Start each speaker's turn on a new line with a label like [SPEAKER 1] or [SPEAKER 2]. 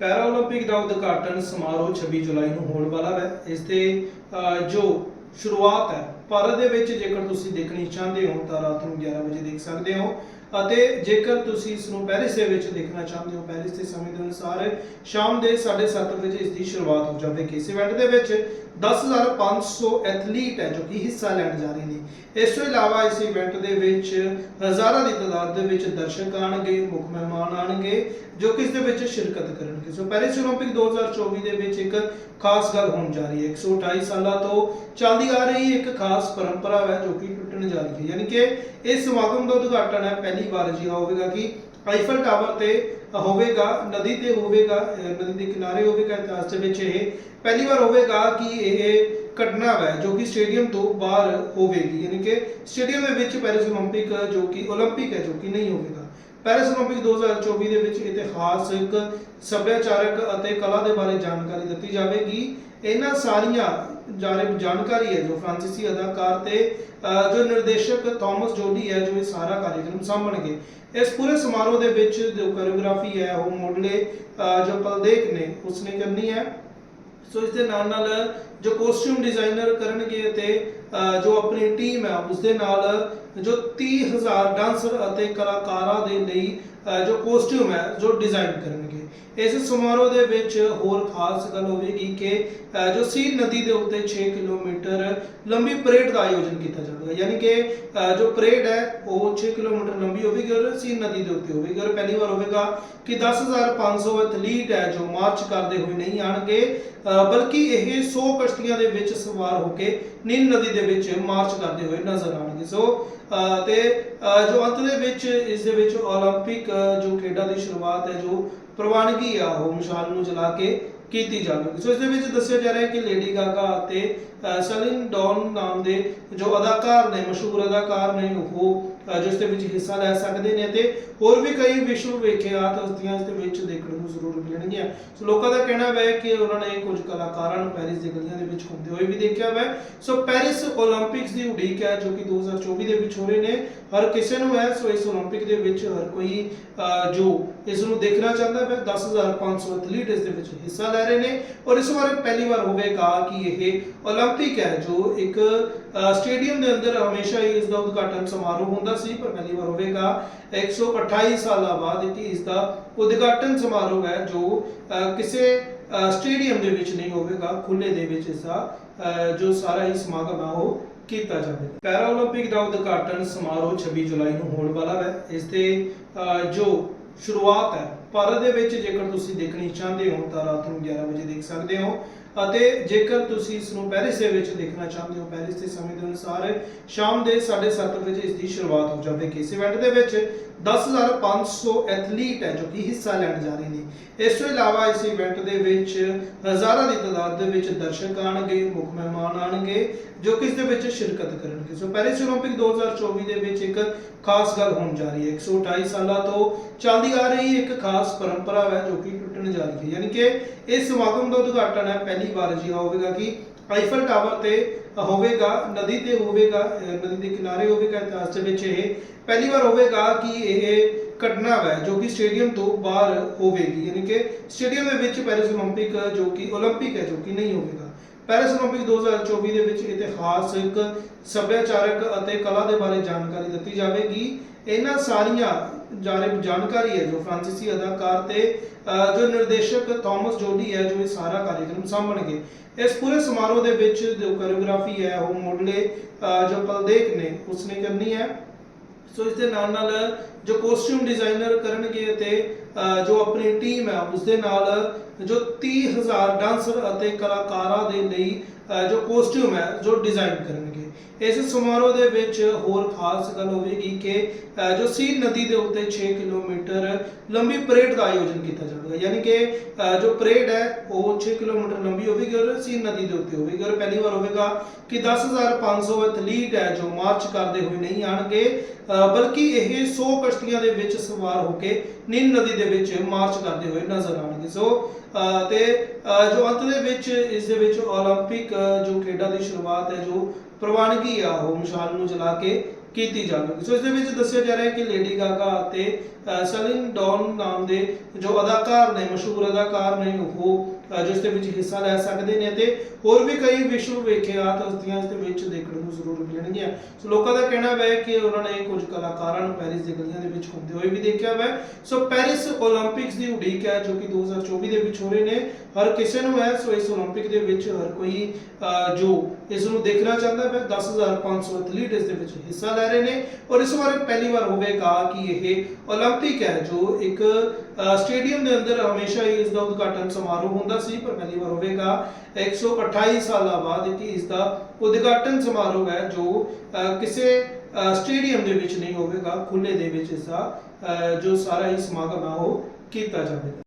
[SPEAKER 1] ਪੈਰਾ 올림픽 ਦਾ ਉਦਘਾਟਨ ਸਮਾਰੋਹ 26 ਜੁਲਾਈ ਨੂੰ ਹੋਣ ਵਾਲਾ ਹੈ ਇਸ ਦੇ ਅਹ, ਜੋ ਸ਼ੁਰੂਆਤ ਹੈ ਭਾਰਤ ਦੇ ਵਿੱਚ ਜੇਕਰ ਤੁਸੀਂ ਦੇਖਣੀ ਚਾਹੁੰਦੇ ਹੋ ਤਾਂ ਰਾਤ ਨੂੰ 11 ਵਜੇ ਦੇਖ ਸਕਦੇ ਹੋ ਅਤੇ ਜੇਕਰ ਤੁਸੀਂ ਇਸ ਨੂੰ ਪੈਰਿਸ ਦੇ ਵਿੱਚ ਦੇਖਣਾ ਚਾਹੁੰਦੇ ਹੋ ਪੈਰਿਸ ਦੇ ਸਮੇਂ ਦੇ ਅਨੁਸਾਰ ਸ਼ਾਮ ਦੇ 7:30 ਵਜੇ ਇਸ ਦੀ ਸ਼ੁਰੂਆਤ ਹੋ ਜਾਵੇਗੀ ਇਸ ਇਵੈਂਟ ਦੇ ਵਿੱਚ 10500 ਐਥਲੀਟ ਹੈ ਜੋ ਕਿ ਹਿੱਸਾ ਲੈਣ ਜਾ ਰਹੇ ਨੇ ਇਸ ਤੋਂ ਇਲਾਵਾ ਇਸ ਇਵੈਂਟ ਦੇ ਵਿੱਚ ਹਜ਼ਾਰਾਂ ਦੀ ਤਾਦਾਦ ਦੇ ਵਿੱਚ ਦਰਸ਼ਕ ਆਣਗੇ ਮੁੱਖ ਮਹਿਮਾਨ ਆਣਗੇ ਜੋ ਕਿ ਇਸ ਦੇ ਵਿੱਚ ਸ਼ਿਰਕਤ ਕਰਨਗੇ ਸੋ ਪੈਰਿਸ 올림픽 2024 ਦੇ ਵਿੱਚ ਇੱਕ ਖਾਸ ਗੱਲ ਹੋਣ ਜਾ ਰਹੀ ਹੈ 128 ਸਾਲਾਂ ਤੋਂ ਚੱਲਦੀ ਆ ਰਹੀ ਇੱਕ ਖਾਸ ਪਰੰਪਰਾ ਹੈ ਜੋ ਕਿ ਟੁੱਟਣ ਜਾ ਰਹੀ ਹੈ ਯਾਨੀ ਕਿ ਇਸ ਸਮਾਗਮ ਦਾ ਉਦਘਾਟਨ ਹੈ ਪਹਿਲੀ ਵਾਰ ਜੀ ਹੋਵੇਗਾ ਕਿ ਆਈਫਲ ਟਾਵਰ ਤੇ ਹੋਵੇਗਾ ਨਦੀ ਤੇ ਹੋਵੇਗਾ ਅਹ ਨਦੀ ਦੇ ਕਿਨਾਰੇ ਹੋਵੇਗਾ ਇਤਿਹਾਸ ਦੇ ਵਿੱਚ ਇਹ ਪਹਿਲੀ ਵਾਰ ਹੋਵੇਗਾ ਕਿ ਇਹ ਘਟਨਾ ਹੈ ਜੋ ਕਿ ਸਟੇਡੀਅਮ ਤੋਂ ਬਾਹਰ ਹੋਵੇਗੀ ਯਾਨੀ ਕਿ ਸਟੇਡੀਅਮ ਦੇ ਵਿੱਚ ਪੈਰਿਸ 올림픽 ਜੋ ਕਿ 올림픽 ਹੈ ਜੋ ਕਿ ਨਹੀਂ ਹੋਵੇਗਾ ਪੈਰਿਸ 올림픽 2024 ਦੇ ਵਿੱਚ ਇਤਿਹਾਸਕ ਸੱਭਿਆਚਾਰਕ ਅਤੇ ਕਲਾ ਦੇ ਬਾਰੇ ਜਾਣਕਾਰੀ ਦਿੱਤੀ ਜਾਵੇਗੀ ਇਹਨਾਂ ਸਾਰੀਆਂ ਜਾਰੇ ਜਾਣਕਾਰੀ ਹੈ ਜੋ ਫ੍ਰਾਂਸੀਸੀ ਅਦਾਕਾਰ ਤੇ ਜੋ ਨਿਰਦੇਸ਼ਕ ਥਾਮਸ ਜੋਡੀ ਹੈ, ਜੋ ਇਹ ਸਾਰਾ ਕਾਰਜਕ੍ਰਮ ਸਾਂਭਣਗੇ। ਇਸ ਪੂਰੇ ਸਮਾਰੋਹ ਦੇ ਵਿੱਚ ਜੋ ਕੋਰੀਓਗ੍ਰਾਫੀ ਹੈ, ਉਹ ਮੁੱਢਲੇ ਜੋ ਪਲਦੇਕ ਨੇ, ਉਸਨੇ ਕਰਨੀ ਹੈ। ਸੋ ਇਸ ਦੇ ਨਾਲ ਨਾਲ ਜੋ ਕੋਸਟਿਊਮ ਡਿਜ਼ਾਈਨਰ ਕਰਨਗੇ ਅਤੇ ਜੋ ਆਪਣੀ ਟੀਮ ਹੈ ਉਸ ਦੇ ਨਾਲ ਜੋ 30000 ਡਾਂਸਰ ਅਤੇ ਕਲਾਕਾਰਾਂ ਦੇ ਲਈ ਜੋ ਕੋਸਟਿਊਮ ਹੈ, ਜੋ ਡਿਜ਼ਾਈਨ ਕਰਨਗੇ। ਇਸ ਸਮਾਰੋਹ ਦੇ ਵਿੱਚ ਹੋਰ ਖਾਸ ਗੱਲ ਹੋਵੇਗੀ ਕਿ ਜੋ ਸੀਨ ਨਦੀ ਦੇ ਉੱਤੇ 6 ਕਿਲੋਮੀਟਰ ਲੰਬੀ ਪਰੇਡ ਦਾ ਆਯੋਜਨ ਕੀਤਾ ਜਾਵੇਗਾ। ਯਾਨੀ ਕਿ ਜੋ ਪਰੇਡ ਹੈ, ਉਹ 6 ਕਿਲੋਮੀਟਰ ਲੰਬੀ ਹੋਵੇਗੀ ਔਰ ਸੀਨ ਨਦੀ ਦੇ ਉੱਤੇ ਹੋਵੇਗੀ। ਔਰ ਪਹਿਲੀ ਵਾਰ ਹੋਵੇਗਾ ਕਿ 10500 ਐਥਲੀਟ ਹੈ, ਜੋ ਮਾਰਚ ਕਰਦੇ ਹੋਏ ਨਹੀਂ ਆਣਗੇ ਬਲਕਿ ਇਹ 100 ਕਸ਼ਤੀਆਂ ਦੇ ਵਿੱਚ ਸਵਾਰ ਹੋ ਕੇ ਨੀਲ ਨਦੀ ਦੇ ਵਿੱਚ ਮਾਰਚ ਕਰਦੇ ਹੋਏ ਨਜ਼ਰ ਆਣਗੇ ਸੋ ਅਹ, ਤੇ ਅਹ, ਜੋ ਅੰਤ ਦੇ ਵਿੱਚ ਇਸ ਦੇ ਵਿੱਚ 올림픽 ਅਹ, ਜੋ ਖੇਡਾਂ ਦੀ ਸ਼ੁਰੂਆਤ ਹੈ ਜੋ ਪ੍ਰਵਾਨਗੀ ਆ ਉਹ ਮਸ਼ਾਲ ਨੂੰ ਜਲਾ ਕੇ ਕੀਤੀ ਜਾਵੇਗੀ ਸੋ ਇਸ ਦੇ ਵਿੱਚ ਦੱਸਿਆ ਜਾ ਰਿਹਾ ਹੈ ਕਿ ਲੇਡੀ ਗਾਗਾ ਅਤੇ ਅਹ, ਸੈਲਿਨ ਡੌਨ ਨਾਮ ਦੇ ਜੋ ਅਦਾਕਾਰ ਨੇ ਮਸ਼ਹੂਰ ਅਦਾਕਾਰ ਨੇ ਉਹ ਜਿਸ ਦੇ ਵਿੱਚ ਹਿੱਸਾ ਲੈ ਸਕਦੇ ਨੇ ਤੇ ਹੋਰ ਵੀ ਕਈ ਵਿਸ਼ਵ ਵਿਖਿਆਤ ਹਸਤੀਆਂ ਇਸ ਦੇ ਵਿੱਚ ਦੇਖਣ ਨੂੰ ਜ਼ਰੂਰ ਮਿਲਣਗੀਆਂ। ਸੋ ਲੋਕਾਂ ਦਾ ਕਹਿਣਾ ਹੈ ਕਿ ਉਹਨਾਂ ਨੇ ਕੁਝ ਕਲਾਕਾਰਾਂ ਨੂੰ ਪੈਰਿਸ ਦੇ ਗਲੀਆਂ ਦੇ ਵਿੱਚ ਹੁੰਦੇ ਹੋਏ ਵੀ ਦੇਖਿਆ ਹੈ ਸੋ ਪੈਰਿਸ 올림픽ਸ ਦੀ ਉਡੀਕ ਹੈ ਜੋ ਕਿ 2024 ਦੇ ਵਿੱਚ ਹੋ ਰਹੇ ਨੇ। ਹਰ ਕਿਸੇ ਨੂੰ ਹੈ, ਸੋ ਇਸ 올림픽 ਦੇ ਵਿੱਚ ਹਰ ਕੋਈ ਜੋ ਇਸ ਨੂੰ ਦੇਖਣਾ ਚਾਹੁੰਦਾ ਹੈ 10500 ਐਥਲੀਟ ਇਸ ਦੇ ਵਿੱਚ ਹਿੱਸਾ ਲੈ ਰਹੇ ਨੇ। ਔਰ ਇਸ ਵਾਰ ਪਹਿਲੀ ਵਾਰ ਹੋਵੇਗਾ ਕਿ ਇਹ 올림픽 ਹੈ ਜੋ ਇੱਕ ਸਟੇਡੀਅਮ ਦੇ ਅੰਦਰ ਹਮੇਸ਼ਾ ਹੀ ਇਸ ਦਾ ਉਦਘਾਟਨ ਸਮਾਰੋਹ ਹੁੰਦਾ ਸੀ ਪਰ ਪਹਿਲੀ ਵਾਰ ਹੋਵੇਗਾ 128 ਸਾਲਾਂ ਬਾਅਦ ਕਿ ਇਸ ਦਾ ਉਦਘਾਟਨ ਸਮਾਰੋਹ ਹੈ ਜੋ ਅਹ, ਕਿਸੇ ਅਹ, ਸਟੇਡੀਅਮ ਦੇ ਵਿੱਚ ਨਹੀਂ ਹੋਵੇਗਾ ਖੁੱਲੇ ਦੇ ਵਿੱਚ ਇਸ ਦਾ ਅਹ, ਜੋ ਸਾਰਾ ਹੀ ਸਮਾਗਮ ਹੈ ਉਹ ਕੀਤਾ ਜਾਵੇਗਾ ਪੈਰਾ 올림픽 ਦਾ ਉਦਘਾਟਨ ਸਮਾਰੋਹ 26 ਜੁਲਾਈ ਨੂੰ ਹੋਣ ਵਾਲਾ ਹੈ ਇਸ ਦੇ ਅਹ, ਜੋ ਸ਼ੁਰੂਆਤ ਹੈ ਭਾਰਤ ਦੇ ਵਿੱਚ ਜੇਕਰ ਤੁਸੀਂ ਦੇਖਣੀ ਚਾਹੁੰਦੇ ਹੋ ਤਾਂ ਰਾਤ ਨੂੰ 11 ਵਜੇ ਦੇਖ ਸਕਦੇ ਹੋ ਅਤੇ ਜੇਕਰ ਤੁਸੀਂ ਇਸ ਨੂੰ ਪੈਰਿਸ ਦੇ ਵਿੱਚ ਦੇਖਣਾ ਚਾਹੁੰਦੇ ਹੋ ਪੈਰਿਸ ਦੇ ਸਮੇਂ ਦੇ ਅਨੁਸਾਰ ਸ਼ਾਮ ਦੇ 7:30 ਵਜੇ ਇਸ ਦੀ ਸ਼ੁਰੂਆਤ ਹੋ ਜਾਵੇਗੀ ਇਸ ਇਵੈਂਟ ਦੇ ਵਿੱਚ 10500 ਐਥਲੀਟ ਹੈ ਜੋ ਕਿ ਹਿੱਸਾ ਲੈਣ ਜਾ ਰਹੇ ਨੇ ਇਸ ਤੋਂ ਇਲਾਵਾ ਇਸ ਇਵੈਂਟ ਦੇ ਵਿੱਚ ਹਜ਼ਾਰਾਂ ਦੀ ਤਾਦਾਦ ਦੇ ਵਿੱਚ ਦਰਸ਼ਕ ਆਣਗੇ ਮੁੱਖ ਮਹਿਮਾਨ ਆਣਗੇ ਜੋ ਕਿ ਇਸ ਦੇ ਵਿੱਚ ਸ਼ਿਰਕਤ ਕਰਨਗੇ ਸੋ ਪੈਰਿਸ 올림픽 2024 ਦੇ ਵਿੱਚ ਇੱਕ ਖਾਸ ਗੱਲ ਹੋਣ ਜਾ ਰਹੀ ਹੈ 128 ਸਾਲਾਂ ਤੋਂ ਚੱਲਦੀ ਆ ਰਹੀ ਇੱਕ ਖਾਸ ਪਰੰਪਰਾ ਹੈ ਜੋ ਕਿ ਟੁੱਟਣ ਜਾ ਰਹੀ ਹੈ ਯਾਨੀ ਕਿ ਇਸ ਸਮਾਗਮ ਦਾ ਉਦਘਾਟਨ ਹੈ ਪਹਿਲੀ ਵਾਰ ਜੀ ਹੋਵੇਗਾ ਕਿ ਆਈਫਲ ਟਾਵਰ ਤੇ ਹੋਵੇਗਾ ਨਦੀ ਤੇ ਹੋਵੇਗਾ ਅਹ, ਨਦੀ ਦੇ ਕਿਨਾਰੇ ਹੋਵੇਗਾ ਇਤਿਹਾਸ ਦੇ ਵਿੱਚ ਇਹ ਪਹਿਲੀ ਵਾਰ ਹੋਵੇਗਾ ਕਿ ਇਹ ਘਟਨਾ ਹੈ ਜੋ ਕਿ ਸਟੇਡੀਅਮ ਤੋਂ ਬਾਹਰ ਹੋਵੇਗੀ ਯਾਨੀ ਕਿ ਸਟੇਡੀਅਮ ਦੇ ਵਿੱਚ ਪੈਰਿਸ 올림픽 ਜੋ ਕਿ 올림픽 ਹੈ ਜੋ ਕਿ ਨਹੀਂ ਹੋਵੇਗਾ ਪੈਰਿਸ 올림픽 2024 ਦੇ ਵਿੱਚ ਇਤਿਹਾਸਕ ਸੱਭਿਆਚਾਰਕ ਅਤੇ ਕਲਾ ਦੇ ਬਾਰੇ ਜਾਣਕਾਰੀ ਦਿੱਤੀ ਜਾਵੇਗੀ ਇਹਨਾਂ ਸਾਰੀਆਂ ਜਾਰੇ ਜਾਣਕਾਰੀ ਹੈ ਜੋ ਫ੍ਰਾਂਸੀਸੀ ਅਦਾਕਾਰ ਤੇ ਜੋ ਨਿਰਦੇਸ਼ਕ ਥਾਮਸ ਜੋਡੀ ਹੈ, ਜੋ ਇਹ ਸਾਰਾ ਕਾਰਜਕ੍ਰਮ ਸਾਂਭਣਗੇ। ਇਸ ਪੂਰੇ ਸਮਾਰੋਹ ਦੇ ਵਿੱਚ ਜੋ ਕੋਰੀਓਗ੍ਰਾਫੀ ਹੈ, ਉਹ ਮੁੱਢਲੇ ਜੋ ਪਲਦੇਕ ਨੇ, ਉਸਨੇ ਕਰਨੀ ਹੈ। ਸੋ ਇਸ ਦੇ ਨਾਲ ਨਾਲ ਜੋ ਕੋਸਟਿਊਮ ਡਿਜ਼ਾਈਨਰ ਕਰਨਗੇ ਤੇ ਜੋ ਆਪਣੀ ਟੀਮ ਹੈ ਉਸ ਦੇ ਨਾਲ ਜੋ 30000 ਡਾਂਸਰ ਅਤੇ ਕਲਾਕਾਰਾਂ ਦੇ ਲਈ ਜੋ ਕੋਸਟਿਊਮ ਹੈ, ਜੋ ਡਿਜ਼ਾਈਨ ਕਰਨਗੇ। ਇਸ ਸਮਾਰੋਹ ਦੇ ਵਿੱਚ ਹੋਰ ਖਾਸ ਗੱਲ ਹੋਵੇਗੀ ਕਿ ਜੋ ਸੀਨ ਨਦੀ ਦੇ ਉੱਤੇ 6 ਕਿਲੋਮੀਟਰ ਲੰਬੀ ਪਰੇਡ ਦਾ ਆਯੋਜਨ ਕੀਤਾ ਜਾਵੇਗਾ। ਯਾਨੀ ਕਿ ਜੋ ਪਰੇਡ ਹੈ, ਉਹ 6 ਕਿਲੋਮੀਟਰ ਲੰਬੀ ਹੋਵੇਗੀ ਔਰ ਸੀਨ ਨਦੀ ਦੇ ਉੱਤੇ ਹੋਵੇਗੀ। ਔਰ ਪਹਿਲੀ ਵਾਰ ਹੋਵੇਗਾ ਕਿ 10500 ਐਥਲੀਟ ਹੈ, ਜੋ ਮਾਰਚ ਕਰਦੇ ਹੋਏ ਨਹੀਂ ਆਣਗੇ ਬਲਕਿ ਇਹ 100 ਕਸ਼ਤੀਆਂ ਦੇ ਵਿੱਚ ਸਵਾਰ ਹੋ ਕੇ ਨੀਲ ਨਦੀ ਦੇ ਵਿੱਚ ਮਾਰਚ ਕਰਦੇ ਹੋਏ ਨਜ਼ਰ ਆਣਗੇ ਸੋ ਅਹ, ਤੇ ਅਹ, ਜੋ ਅੰਤ ਦੇ ਵਿੱਚ ਇਸ ਦੇ ਵਿੱਚ 올림픽 ਅਹ, ਜੋ ਖੇਡਾਂ ਦੀ ਸ਼ੁਰੂਆਤ ਹੈ ਜੋ ਪ੍ਰਵਾਨਗੀ ਆ ਉਹ ਮਸ਼ਾਲ ਨੂੰ ਜਲਾ ਕੇ ਕੀਤੀ ਜਾਵੇਗੀ ਸੋ ਇਸ ਦੇ ਵਿੱਚ ਦੱਸਿਆ ਜਾ ਰਿਹਾ ਹੈ ਕਿ ਲੇਡੀ ਗਾਗਾ ਅਤੇ ਅ, ਸਲਿਨ ਡੌਨ ਨਾਮ ਦੇ ਜੋ ਅਦਾਕਾਰ ਨੇ ਮਸ਼ਹੂਰ ਅਦਾਕਾਰ ਨੇ ਉਹ ਅ, ਜਿਸ ਦੇ ਵਿੱਚ ਹਿੱਸਾ ਲੈ ਸਕਦੇ ਨੇ ਤੇ ਹੋਰ ਵੀ ਕਈ ਵਿਸ਼ਵ ਵਿਖਿਆਤ ਹਸਤੀਆਂ ਇਸ ਦੇ ਵਿੱਚ ਦੇਖਣ ਨੂੰ ਜ਼ਰੂਰ ਮਿਲਣਗੀਆਂ। ਸੋ ਲੋਕਾਂ ਦਾ ਕਹਿਣਾ ਹੈ ਕਿ ਉਹਨਾਂ ਨੇ ਕੁਝ ਕਲਾਕਾਰਾਂ ਨੂੰ ਪੈਰਿਸ ਦੇ ਗਲੀਆਂ ਦੇ ਵਿੱਚ ਘੁੰਮਦੇ ਹੋਏ ਵੀ ਦੇਖਿਆ ਹੈ ਸੋ ਪੈਰਿਸ 올림픽ਸ ਦੀ ਉਡੀਕ ਹੈ ਜੋ ਕਿ 2024 ਦੇ ਵਿੱਚ ਹੋ ਰਹੇ ਨੇ। ਹਰ ਕਿਸੇ ਨੂੰ ਹੈ, ਸੋ ਇਸ 올림픽 ਦੇ ਵਿੱਚ ਹਰ ਕੋਈ ਜੋ ਇਸ ਨੂੰ ਦੇਖਣਾ ਚਾਹੁੰਦਾ ਹੈ 10500 ਐਥਲੀਟ ਇਸ ਦੇ ਵਿੱਚ ਹਿੱਸਾ ਲੈ ਰਹੇ ਨੇ। ਔਰ ਇਸ ਵਾਰ ਪਹਿਲੀ ਵਾਰ ਹੋਵੇਗਾ ਕਿ ਇਹ 올림픽 ਹੈ ਜੋ ਇੱਕ ਸਟੇਡੀਅਮ ਦੇ ਅੰਦਰ ਹਮੇਸ਼ਾ ਹੀ ਇਸ ਦਾ ਉਦਘਾਟਨ ਸਮਾਰੋਹ ਹੁੰਦਾ ਸੀ ਪਰ ਪਹਿਲੀ ਵਾਰ ਹੋਵੇਗਾ। 128 ਸਾਲਾਂ ਬਾਅਦ ਕਿ ਇਸ ਦਾ ਉਦਘਾਟਨ ਸਮਾਰੋਹ ਹੈ ਜੋ ਅ, ਕਿਸੇ ਸਟੇਡੀਅਮ ਦੇ ਵਿੱਚ ਨਹੀਂ ਹੋਵੇਗਾ ਖੁੱਲੇ ਦੇ ਵਿੱਚ ਇਸ ਦਾ ਜੋ ਸਾਰਾ ਹੀ ਸਮਾਗਮ ਹੈ ਉਹ ਕੀਤਾ ਜਾਵੇਗਾ।